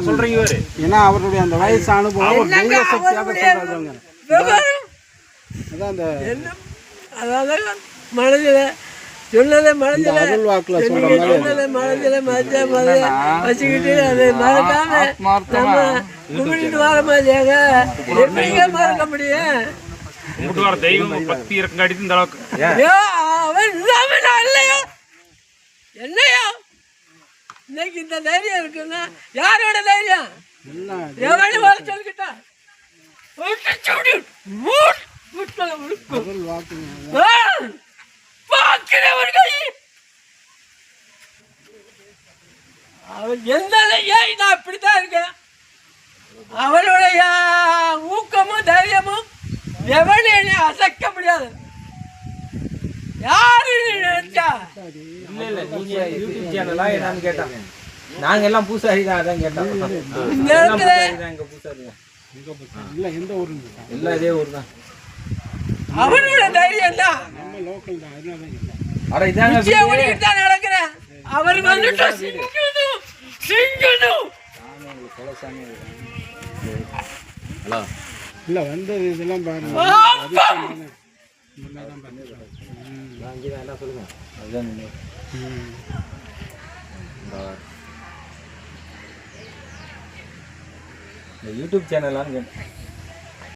சொல்றீங்க இவரு. ஏன்னா அவருடைய அந்த வயசு அனுபவம் தெய்வ சக்தியாக சொல்றாங்க விவரம்? அதான் அந்த என்ன? அதாவது மனதில் சொன்னதை மனதில் அருள் வாக்குல சொல்ற மாதிரி சொன்னதை மனதில் மச்ச மத வச்சுக்கிட்டு அதை மறக்காம நம்ம கும்பிட்டு வர மாதிரியாக எப்படிங்க மறக்க முடியும்? கும்பிட்டு வர தெய்வம் பக்தி இருக்கங்காட்டி இந்த அளவுக்கு ஐயோ, அவன் இல்லாம நான் இல்லையோ? என்னையா? இன்னைக்கு இந்த தைரியம் இருக்குன்னா யாரோட தைரியம்? எவனு வர சொல்லிக்கிட்டா? அவன் எந்த ஏன் நான் இப்படித்தான் இருக்கேன். அவனுடைய ஊக்கமும் தைரியமும் எவனையும் அசைக்க முடியாது. யாரு நினைச்சா இல்ல இல்ல நீங்க யூடியூப் சேனலா என்னன்னு கேட்டாங்க நாங்க எல்லாம் பூசாரி தான் அதான் கேட்டோம் இடத்துல பூசாரி தான் இல்லை எந்த ஊருங்க? எல்லாம் இதே ஊர் தான் அவனோட தைரியம் தான் நம்ம லோக்கல் தான் அதனால தான் இல்லை அட இதாங்க தான் நடக்கிறேன். அவர் வந்துட்டு சிங்கனும் சிங்கனும் இல்லை வந்தது இதெல்லாம் பாருங்க. அப்பா! சொல்லுங்க அதுதான் இந்த யூடியூப் சேனலான்னு கேட்டேன்